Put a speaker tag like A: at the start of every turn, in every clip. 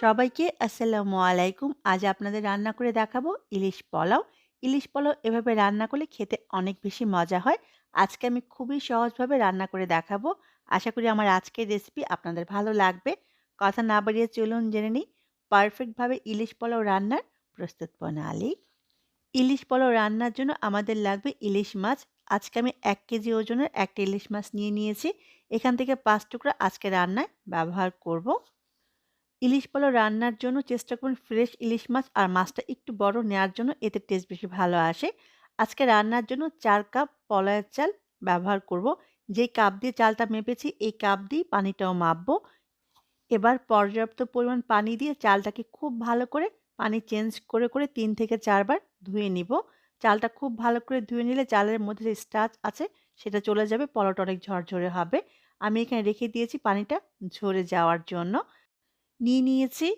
A: সবাইকে আসসালামু আলাইকুম। আজ আপনাদের রান্না করে দেখাবো ইলিশ পোলাও। ইলিশ পোলাও এভাবে রান্না করলে খেতে অনেক বেশি মজা হয়। আজকে আমি খুবই সহজভাবে রান্না করে দেখাবো। আশা করি আমার আজকের রেসিপি আপনাদের ভালো লাগবে। কথা না বাড়িয়ে চলুন জেনে নিই পারফেক্টভাবে ইলিশ পোলাও রান্নার প্রস্তুত প্রণালী। ইলিশ পোলাও রান্নার জন্য আমাদের লাগবে ইলিশ মাছ। আজকে আমি এক কেজি ওজনের একটা ইলিশ মাছ নিয়ে নিয়েছি। এখান থেকে পাঁচ টুকরা আজকে রান্নায় ব্যবহার করব। ইলিশ পোলাও রান্নার জন্য চেষ্টা করুন ফ্রেশ ইলিশ মাছ আর মাছটা একটু বড় নেওয়ার জন্য, এতে টেস্ট বেশি ভালো আসে। আজকে রান্নার জন্য চার কাপ পলায়ের চাল ব্যবহার করব। যেই কাপ দিয়ে চালটা মেপেছি, এই কাপ দিয়ে পানিটাও মাপবো। এবার পর্যাপ্ত পরিমাণ পানি দিয়ে চালটাকে খুব ভালো করে পানি চেঞ্জ করে করে তিন থেকে চারবার ধুয়ে নিব। চালটা খুব ভালো করে ধুয়ে নিলে চালের মধ্যে যে স্টাচ আছে, সেটা চলে যাবে, পলটা অনেক ঝরঝরে হবে। আমি এখানে রেখে দিয়েছি পানিটা ঝরে যাওয়ার জন্য। নিয়ে নিয়েছি।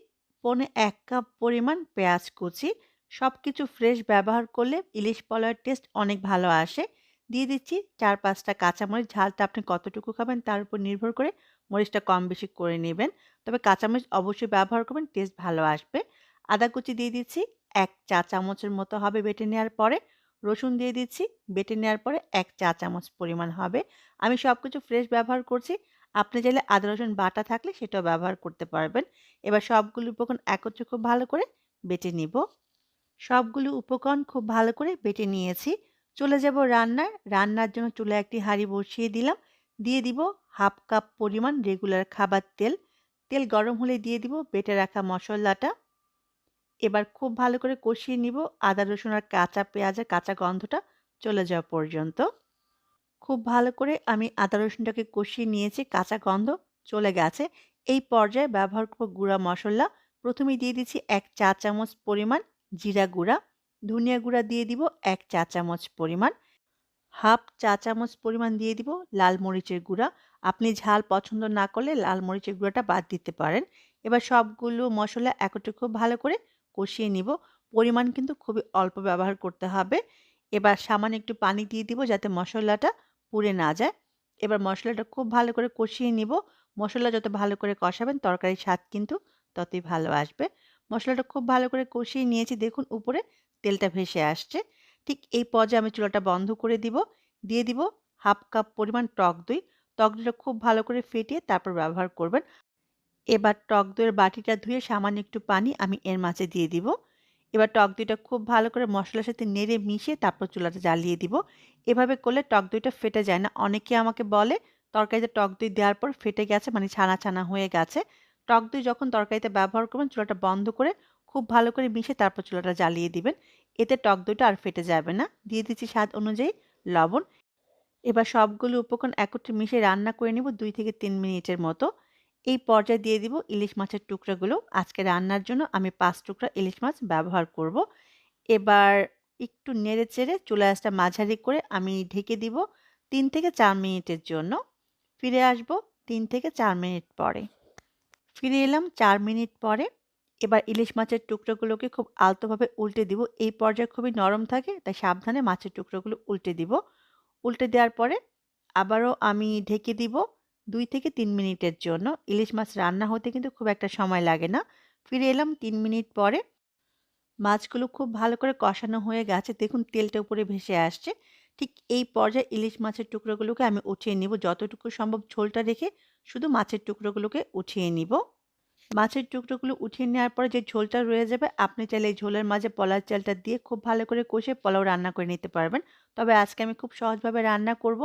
A: পনে এক কাপ পরিমাণ পেঁয়াজ কুচি। সব কিছু ফ্রেশ ব্যবহার করলে ইলিশ পোলাওয়ের টেস্ট অনেক ভালো আসে। দিয়ে দিচ্ছি চার পাঁচটা কাঁচামরিচ। ঝালটা আপনি কতটুকু খাবেন তার উপর নির্ভর করে মরিচটা কম বেশি করে নেবেন। তবে কাঁচামরিচ অবশ্যই ব্যবহার করবেন টেস্ট ভালো আসবে। আদা কুচি দিয়ে দিচ্ছি এক চা চামচের মতো হবে বেটে নেওয়ার পরে। রসুন দিয়ে দিচ্ছি, বেটে নেওয়ার পরে এক চা চামচ পরিমাণ হবে। আমি সব কিছু ফ্রেশ ব্যবহার করছি। আপনি চাইলে আদা, রসুন বাটা থাকলে সেটাও ব্যবহার করতে পারবেন। এবার সবগুলো উপকরণ একত্রে খুব ভালো করে বেটে নিব। সবগুলো উপকরণ খুব ভালো করে বেটে নিয়েছি। চলে যাব রান্নার। রান্নার জন্য চুলে একটি হাঁড়ি বসিয়ে দিলাম। দিয়ে দিব হাফ কাপ পরিমাণ রেগুলার খাবার তেল। তেল গরম হলে দিয়ে দিব বেটে রাখা মশলাটা। এবার খুব ভালো করে কষিয়ে নিব। আদা, রসুন আর কাঁচা পেঁয়াজের কাঁচা গন্ধটা চলে যাওয়া পর্যন্ত। খুব ভালো করে আমি আদা রসুনটাকে কষিয়ে নিয়েছি, কাঁচা গন্ধ চলে গেছে। এই পর্যায়ে ব্যবহার করব গুঁড়া মশলা। প্রথমে দিয়ে দিচ্ছি এক চা চামচ পরিমাণ জিরা গুঁড়া। ধনিয়া গুঁড়া দিয়ে দিব এক চা চামচ পরিমাণ। হাফ চা চামচ পরিমাণ দিয়ে দিব লাল মরিচের গুঁড়া। আপনি ঝাল পছন্দ না করলে লাল মরিচের গুঁড়াটা বাদ দিতে পারেন। এবার সবগুলো মশলা একত্রে খুব ভালো করে কষিয়ে নিব। পরিমাণ কিন্তু খুবই অল্প ব্যবহার করতে হবে। এবার সামান্য একটু পানি দিয়ে দিব যাতে মশলাটা পুড়ে না যায়। এবার মশলাটা খুব ভালো করে কষিয়ে নিব। মশলা যত ভালো করে কষাবেন, তরকারির স্বাদ কিন্তু ততই ভালো আসবে। মশলাটা খুব ভালো করে কষিয়ে নিয়েছি। দেখুন, উপরে তেলটা ভেসে আসছে। ঠিক এই পর্যায়ে আমি চুলাটা বন্ধ করে দিব। দিয়ে দিব হাফ কাপ পরিমাণ টক দই। টক দইটা খুব ভালো করে ফেটিয়ে তারপর ব্যবহার করবেন। এবার টক দইয়ের বাটিটা ধুয়ে সামান্য একটু পানি আমি এর মাঝে দিয়ে দিব। এবার টক দইটা খুব ভালো করে মশলার সাথে নেড়ে মিশিয়ে তারপর চুলাটা জ্বালিয়ে দিব। এভাবে করলে টক দইটা ফেটে যায় না। অনেকে আমাকে বলে, তরকারিতে টক দই দেওয়ার পর ফেটে গেছে মানে ছানা ছানা হয়ে গেছে। টক দই যখন তরকারিতে ব্যবহার করবেন, চুলাটা বন্ধ করে খুব ভালো করে মিশে তারপর চুলাটা জ্বালিয়ে দিবেন। এতে টক দইটা আর ফেটে যাবে না। দিয়ে দিচ্ছি স্বাদ অনুযায়ী লবণ। এবার সবগুলো উপকরণ একত্রে মিশে রান্না করে নিব দুই থেকে তিন মিনিটের মতো। এই পর্যায়ে দিয়ে দিব ইলিশ মাছের টুকরাগুলো। আজকে রান্নার জন্য আমি পাঁচ টুকরা ইলিশ মাছ ব্যবহার করব। এবার একটু নেড়ে চেড়ে চুলা আঁচটা মাঝারি করে আমি ঢেকে দিব তিন থেকে চার মিনিটের জন্য। ফিরে আসব তিন থেকে চার মিনিট পরে। ফিরে এলাম চার মিনিট পরে। এবার ইলিশ মাছের টুকরোগুলোকে খুব আলতোভাবে উল্টে দিব। এই পর্যায়ে খুবই নরম থাকে, তাই সাবধানে মাছের টুকরোগুলো উল্টে দিব। উল্টে দেওয়ার পরে আবারও আমি ঢেকে দিব। দুই থেকে তিন মিনিটের জন্য। ইলিশ মাছ রান্না হতে কিন্তু খুব একটা সময় লাগে না। ফিরে এলাম তিন মিনিট পরে। মাছগুলো খুব ভালো করে কষানো হয়ে গেছে। দেখুন তেলটা উপরে ভেসে আসছে। ঠিক এই পর্যায়ে ইলিশ মাছের টুকরোগুলোকে আমি উঠিয়ে নিব। যতটুকু সম্ভব ঝোলটা রেখে শুধু মাছের টুকরোগুলোকে উঠিয়ে নিব। মাছের টুকরোগুলো উঠিয়ে নেওয়ার পরে যে ঝোলটা রয়ে যাবে, আপনি চাইলে এই ঝোলের মাঝে পলার চালটা দিয়ে খুব ভালো করে কষে পোলাও রান্না করে নিতে পারবেন। তবে আজকে আমি খুব সহজভাবে রান্না করব।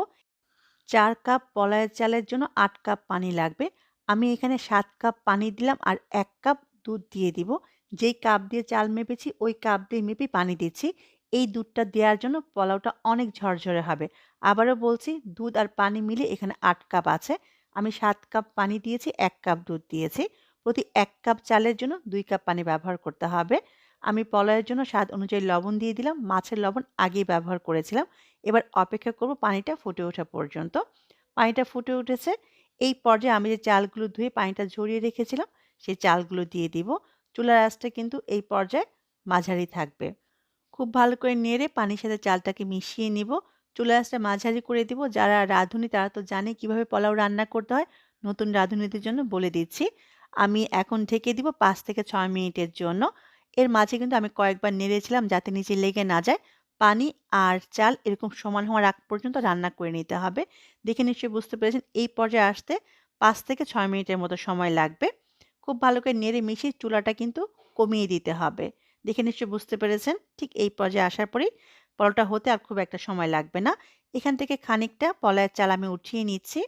A: চার কাপ পলায়ের চালের জন্য আট কাপ পানি লাগবে। আমি এখানে সাত কাপ পানি দিলাম আর এক কাপ দুধ দিয়ে দিব। যেই কাপ দিয়ে চাল মেপেছি, ওই কাপ দিয়ে মেপে পানি দিচ্ছি। এই দুধটা দেওয়ার জন্য পোলাওটা অনেক ঝরঝরে হবে। আবারও বলছি, দুধ আর পানি মিলে এখানে আট কাপ আছে। আমি সাত কাপ পানি দিয়েছি, এক কাপ দুধ দিয়েছি। প্রতি এক কাপ চালের জন্য দুই কাপ পানি ব্যবহার করতে হবে। আমি পলয়ের জন্য স্বাদ অনুযায়ী লবণ দিয়ে দিলাম, মাছের লবণ আগেই ব্যবহার করেছিলাম। এবার অপেক্ষা করব পানিটা ফুটে ওঠা পর্যন্ত। পানিটা ফুটে উঠেছে। এই পর্যায়ে আমি যে চালগুলো ধুয়ে পানিটা ঝরিয়ে রেখেছিলাম, সেই চালগুলো দিয়ে দিব। চুলার আঁচটা কিন্তু এই পর্যায়ে মাঝারি থাকবে। খুব ভালো করে নেড়ে পানির সাথে চালটাকে মিশিয়ে নিব। চুলার আঁচটা মাঝারি করে দিব। যারা রাঁধুনি, তারা তো জানে কীভাবে পোলাও রান্না করতে হয়। নতুন রাঁধুনিদের জন্য বলে দিচ্ছি। আমি এখন ঢেকে দিব পাঁচ থেকে ছয় মিনিটের জন্য। এর মাঝে কিন্তু আমি কয়েকবার নেড়েছিলাম যাতে নিচে লেগে না যায়। পানি আর চাল এরকম সমান হওয়ার আগ পর্যন্ত রান্না করে নিতে হবে। দেখে নিশ্চয়ই বুঝতে পেরেছেন, এই পর্যায়ে আসতে পাঁচ থেকে ছয় মিনিটের মতো সময় লাগবে। খুব ভালো করে নেড়ে মিশিয়ে চুলাটা কিন্তু কমিয়ে দিতে হবে। দেখে নিশ্চয়ই বুঝতে পেরেছেন। ঠিক এই পর্যায়ে আসার পরেই পরোটা হতে আর খুব একটা সময় লাগবে না। এখান থেকে খানিকটা পলায়ের চাল আমি উঠিয়ে নিচ্ছি।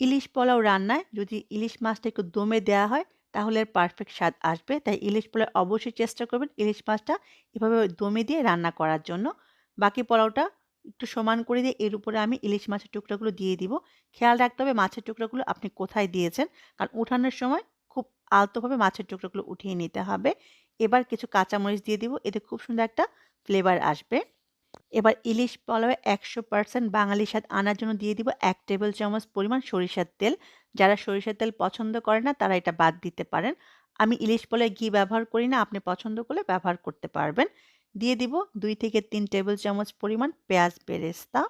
A: ইলিশ পোলাও রান্নায় যদি ইলিশ মাছটা একটু দমে দেওয়া হয় তাহলে পারফেক্ট স্বাদ আসবে। তাই ইলিশ পোলাও অবশ্যই চেষ্টা করবেন ইলিশ মাছটা এভাবে দমে দিয়ে রান্না করার জন্য। বাকি পোলাওটা একটু সমান করে দিয়ে এর উপরে আমি ইলিশ মাছের টুকরাগুলো দিয়ে দিব। খেয়াল রাখতে হবে মাছের টুকরাগুলো আপনি কোথায় দিয়েছেন। কারণ উঠানোর সময় খুব আলতোভাবে মাছের টুকরাগুলো উঠিয়ে নিতে হবে। এবার কিছু কাঁচামরিচ দিয়ে দিব। এতে খুব সুন্দর একটা ফ্লেভার আসবে। এবার ইলিশ পোলাওয়ে ১০০% বাঙালি স্বাদ আনার জন্য দিয়ে দিব এক টেবিল চামচ পরিমাণ সরিষার তেল। যারা সরিষার তেল পছন্দ করে না তারা এটা বাদ দিতে পারেন। আমি ইলিশ পোলাওয়ে ঘি ব্যবহার করি না, আপনি পছন্দ করলে ব্যবহার করতে পারবেন। দিয়ে দিব দুই থেকে তিন টেবিল চামচ পরিমাণ পেঁয়াজ বেরেস্তা।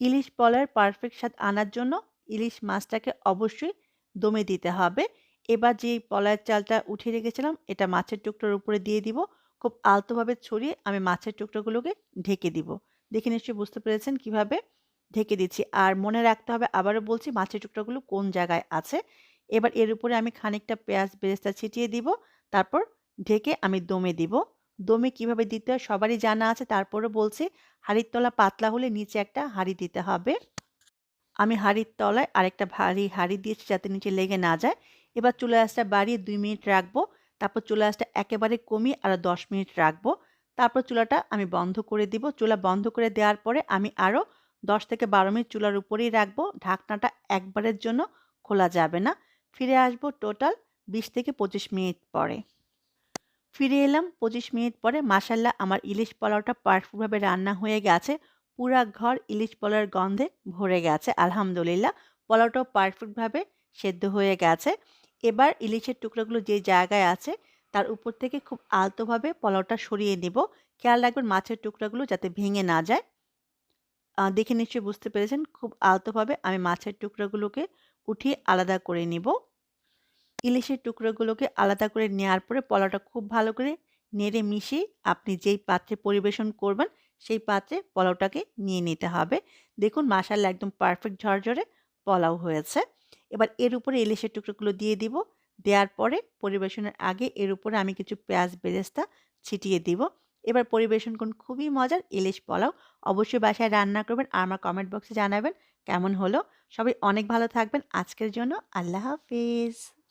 A: ইলিশ পোলাওয়ের পারফেক্ট স্বাদ আনার জন্য ইলিশ মাছটাকে অবশ্যই দমে দিতে হবে। এবার যেই পোলাওয়ের চালটা উঠিয়ে রেখেছিলাম এটা মাছের টুকরোর উপরে দিয়ে দিব। খুব আলতোভাবে ছড়িয়ে আমি মাছের টুকরোগুলোকে ঢেকে দিব। দেখে নিশ্চয়ই বুঝতে পেরেছেন কীভাবে ঢেকে দিচ্ছি। আর মনে রাখতে হবে, আবারও বলছি মাছের টুকরোগুলো কোন জায়গায় আছে। এবার এর উপরে আমি খানিকটা পেঁয়াজ বেরেস্তা ছিটিয়ে দিব। তারপর ঢেকে আমি দমে দিব। দমে কীভাবে দিতে হয় সবারই জানা আছে, তারপরও বলছি হাঁড়ির তলা পাতলা হলে নিচে একটা হাঁড়ি দিতে হবে। আমি হাঁড়ির তলায় আরেকটা ভারী হাঁড়ি দিয়েছি যাতে নিচে লেগে না যায়। এবার চুলা আঁচটা বাড়িয়ে দুই মিনিট রাখব। তারপর চুলা আঁচটা একেবারে কমিয়ে আরও ১০ মিনিট রাখব। তারপর চুলাটা আমি বন্ধ করে দিব। চুলা বন্ধ করে দেওয়ার পরে আমি আরও ১০ থেকে ১২ মিনিট চুলার উপরেই রাখব। ঢাকনাটা একবারের জন্য খোলা যাবে না। ফিরে আসব টোটাল ২০ থেকে ২৫ মিনিট পরে। ফিরে এলাম ২৫ মিনিট পরে মাশাল্লাহ আমার ইলিশ পোলাওটা পারফেক্টভাবে রান্না হয়ে গেছে। পুরা ঘর ইলিশ পোলাওয়ের গন্ধে ভরে গেছে, আলহামদুলিল্লাহ। পোলাওটাও পারফেক্টভাবে সেদ্ধ হয়ে গেছে। এবার ইলিশের টুকরোগুলো যে জায়গায় আছে, তার উপর থেকে খুব আলতোভাবে পোলাওটা সরিয়ে নেব। খেয়াল রাখবেন মাছের টুকরাগুলো যাতে ভেঙে না যায়। দেখে নিশ্চয়ই বুঝতে পেরেছেন খুব আলতোভাবে আমি মাছের টুকরাগুলোকে উঠিয়ে আলাদা করে নিব। ইলিশের টুকরোগুলোকে আলাদা করে নেওয়ার পরে পোলাওটা খুব ভালো করে নেড়ে মিশিয়ে আপনি যেই পাত্রে পরিবেশন করবেন, সেই পাত্রে পোলাওটাকে নিয়ে নিতে হবে। দেখুন মাশাআল্লাহ একদম পারফেক্ট ঝরঝরে পোলাও হয়েছে। এবার এর উপরে ইলিশের টুকরোগুলো দিয়ে দিব। দেওয়ার পরে পরিবেশনের আগে এর উপরে আমি কিছু পেঁয়াজ, বেরেস্তা ছিটিয়ে দিব। এবার পরিবেশন করুন, খুবই মজার ইলিশ পোলাও। অবশ্যই বাসায় রান্না করবেন আর আমার কমেন্ট বক্সে জানাবেন কেমন হলো। সবাই অনেক ভালো থাকবেন। আজকের জন্য আল্লাহ হাফেজ।